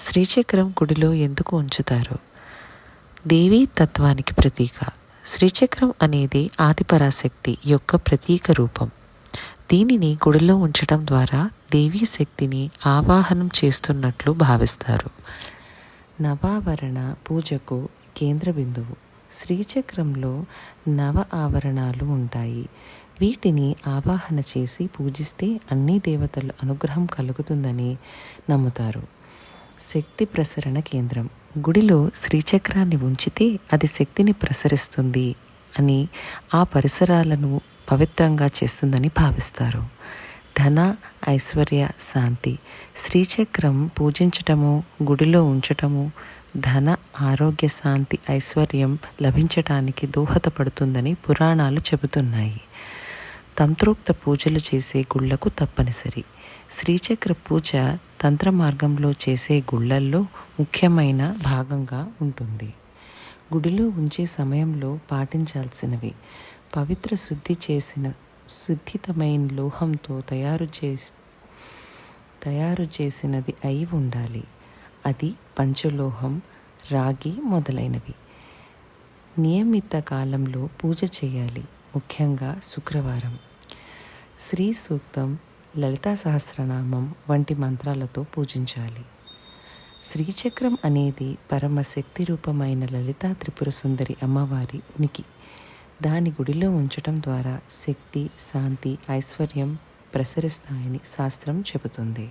శ్రీచక్రం గుడిలో ఎందుకు ఉంచుతారు? దేవీ తత్వానికి ప్రతీక. శ్రీచక్రం అనేది ఆదిపరాశక్తి యొక్క ప్రతీక రూపం. దీనిని గుడిలో ఉంచడం ద్వారా దేవీ శక్తిని ఆవాహనం చేస్తున్నట్లు భావిస్తారు. నవావరణ పూజకు కేంద్ర బిందువు. శ్రీచక్రంలో నవ ఆవరణాలు ఉంటాయి. వీటిని ఆవాహన చేసి పూజిస్తే అన్ని దేవతల అనుగ్రహం కలుగుతుందని నమ్ముతారు. శక్తి ప్రసరణ కేంద్రం. గుడిలో శ్రీచక్రాన్ని ఉంచితే అది శక్తిని ప్రసరిస్తుంది అని ఆ పరిసరాలను పవిత్రంగా చేస్తుందని భావిస్తారు. ధన ఐశ్వర్య శాంతి. శ్రీచక్రం పూజించటము గుడిలో ఉంచటము ధన ఆరోగ్య శాంతి ఐశ్వర్యం లభించటానికి దోహదపడుతుందని పురాణాలు చెబుతున్నాయి. తంత్రోక్త పూజలు చేసే గుళ్ళకు తప్పనిసరి. శ్రీచక్ర పూజ తంత్ర మార్గంలో చేసే గుళ్ళల్లో ముఖ్యమైన భాగంగా ఉంటుంది. గుడిలో ఉంచే సమయంలో పాటించాల్సినవి పవిత్ర శుద్ధి చేసిన శుద్ధితమైన లోహంతో తయారు చేసి తయారు చేసినది అయి ఉండాలి. అది పంచలోహం రాగి మొదలైనవి. నియమిత కాలంలో పూజ చేయాలి. ముఖ్యంగా శుక్రవారం. శ్రీ సూక్తం లలితా సహస్రనామం వంటి మంత్రాలతో పూజించాలి. శ్రీచక్రం అనేది పరమశక్తి రూపమైన లలితా త్రిపుర సుందరి అమ్మవారి ఉనికి. దాని గుడిలో ఉంచటం ద్వారా శక్తి శాంతి ఐశ్వర్యం ప్రసరిస్తాయని శాస్త్రం చెబుతుంది.